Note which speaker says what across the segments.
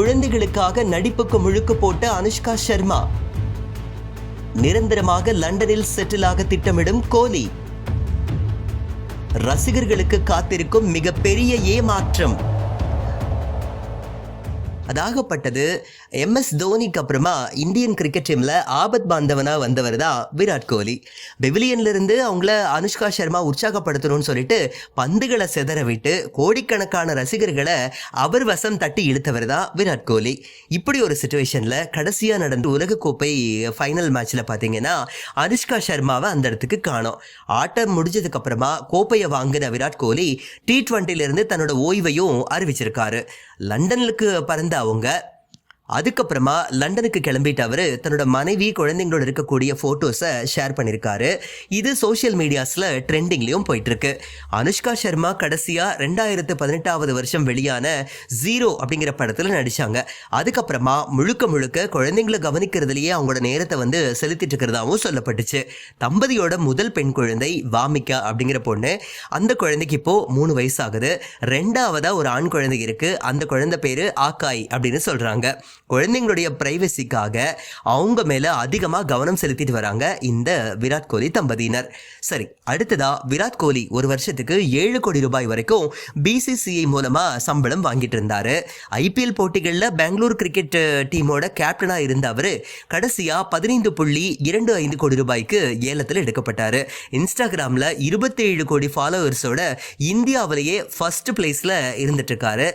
Speaker 1: குழந்தைகளுக்காக நடிப்புக்கு முழுக்கு போட்ட அனுஷ்கா சர்மா நிரந்தரமாக லண்டனில் செட்டில் ஆக திட்டமிடும் கோலி. ரசிகர்களுக்கு காத்திருக்கும் மிகப்பெரிய ஏமாற்றம். அதாகப்பட்டது. எம்எஸ் தோனிக்கு அப்புறமா இந்தியன் கிரிக்கெட் டீமில் ஆபத் பாந்தவனாக வந்தவர் தான் விராட் கோலி. பெவிலியன்லேருந்து அவங்கள அனுஷ்கா சர்மா உற்சாகப்படுத்தணும்னு சொல்லிட்டு பந்துகளை செதற விட்டு கோடிக்கணக்கான ரசிகர்களை அவர் வசம் தட்டி இழுத்தவர் தான் விராட் கோலி. இப்படி ஒரு சுச்சுவேஷனில் கடைசியாக நடந்த உலகக்கோப்பை ஃபைனல் மேட்ச்சில் பார்த்தீங்கன்னா அனுஷ்கா சர்மாவை அந்த இடத்துக்கு காணோம். ஆட்டம் முடிஞ்சதுக்கப்புறமா கோப்பையை வாங்கின விராட் கோலி டி ட்வெண்ட்டிலிருந்து தன்னோட ஓய்வையும் அறிவிச்சிருக்காரு. லண்டனுக்கு பறந்த அவங்க அதுக்கப்புறமா லண்டனுக்கு கிளம்பிட்டு அவர் தன்னோட மனைவி குழந்தைங்களோட இருக்கக்கூடிய ஃபோட்டோஸை ஷேர் பண்ணியிருக்காரு இது சோஷியல் மீடியாஸில் ட்ரெண்டிங்லேயும் போயிட்டுருக்கு. அனுஷ்கா சர்மா கடைசியாக ரெண்டாயிரத்து பதினெட்டாவது வருஷம் வெளியான ஜீரோ அப்படிங்கிற படத்தில் நடித்தாங்க அதுக்கப்புறமா முழுக்க முழுக்க குழந்தைங்களை கவனிக்கிறதுலையே அவங்களோட நேரத்தை வந்து செலுத்திட்டு இருக்கிறதாவும் சொல்லப்பட்டுச்சு. தம்பதியோட முதல் பெண் குழந்தை வாமிகா அப்படிங்கிற பொண்ணு. அந்த குழந்தைக்கு இப்போது மூணு வயசு ஆகுது ஒரு ஆண் குழந்தை இருக்குது அந்த குழந்தை பேர் ஆக்காய் அப்படின்னு சொல்கிறாங்க குழந்தைங்களுடைய பிரைவசிக்காக அவங்க மேலே அதிகமாக கவனம் செலுத்திட்டு வராங்க இந்த விராட் கோலி தம்பதியினர். சரி அடுத்ததா விராட் கோலி ஒரு வருஷத்துக்கு ஏழு கோடி ரூபாய் வரைக்கும் பிசிசிஐ மூலமாக சம்பளம் வாங்கிட்டு இருந்தார். ஐபிஎல் போட்டிகளில் பெங்களூர் கிரிக்கெட் டீமோட கேப்டனாக இருந்த அவர் கடைசியாக பதினைந்து புள்ளி இரண்டு ஐந்து கோடி ரூபாய்க்கு ஏலத்தில் எடுக்கப்பட்டார். இன்ஸ்டாகிராமில் இருபத்தேழு கோடி ஃபாலோவர்ஸோட இந்தியாவிலேயே ஃபர்ஸ்ட் பிளேஸில் இருந்துட்டு இருக்காரு.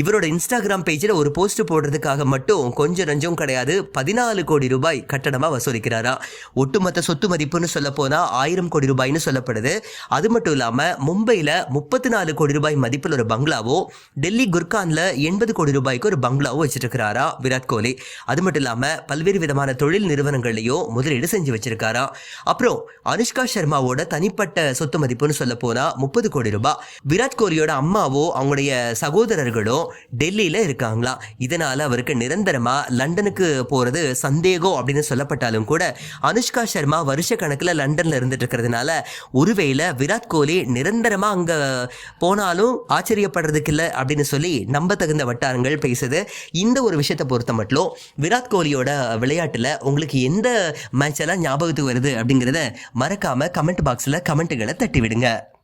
Speaker 1: இவரோட இன்ஸ்டாகிராம் பேஜில் ஒரு போஸ்ட் போடுறதுக்காக மட்டும் கொஞ்சம் நஞ்சம் கிடையாது பதினாலு கோடி ரூபாய் கட்டணமாக வசூலிக்கிறாரா? ஒட்டுமொத்த சொத்து மதிப்புன்னு சொல்ல போனால் ஆயிரம் கோடி ரூபாய்னு சொல்லப்படுது. அது மட்டும் இல்லாமல் மும்பையில் முப்பத்தி நாலு கோடி ரூபாய் மதிப்பில் ஒரு பங்களாவோ டெல்லி குர்கானில் எண்பது கோடி ரூபாய்க்கு ஒரு பங்களாவோ வச்சிருக்கிறாரா விராட் கோலி? அது மட்டும் இல்லாமல் பல்வேறு விதமான தொழில் நிறுவனங்கள்லையும் முதலீடு செஞ்சு வச்சிருக்காரா? அப்புறம் அனுஷ்கா சர்மாவோட தனிப்பட்ட சொத்து மதிப்புன்னு சொல்ல போனால் முப்பது கோடி ரூபாய் விராட் கோலியோட அம்மாவோ அவங்களுடைய சகோதரர்களும் டெல்லியில் இருக்காங்களா? இதனால் அவருக்கு நிரந்தரமா லண்டனுக்கு போறது சந்தேகம் அப்படின்னு சொல்லப்பட்டாலும் கூட அனுஷ்கா சர்மா வருஷ கணக்கில் லண்டன்ல இருந்துட்டு இருக்கிறதுனால ஒருவேளை விராட் கோலி நிரந்தரமா அங்க போனாலும் ஆச்சரியப்படுறதுக்கு இல்லை அப்படின்னு சொல்லி நம்ப தகுந்த வட்டாரங்கள் பேசுது. இந்த ஒரு விஷயத்தை பொறுத்த மட்டும் விராட் கோலியோட விளையாட்டுல உங்களுக்கு எந்த மேட்ச் எல்லாம் ஞாபகத்துக்கு வருது அப்படிங்கிறத மறக்காம கமெண்ட் பாக்ஸில் கமெண்ட்டுகளை தட்டி விடுங்க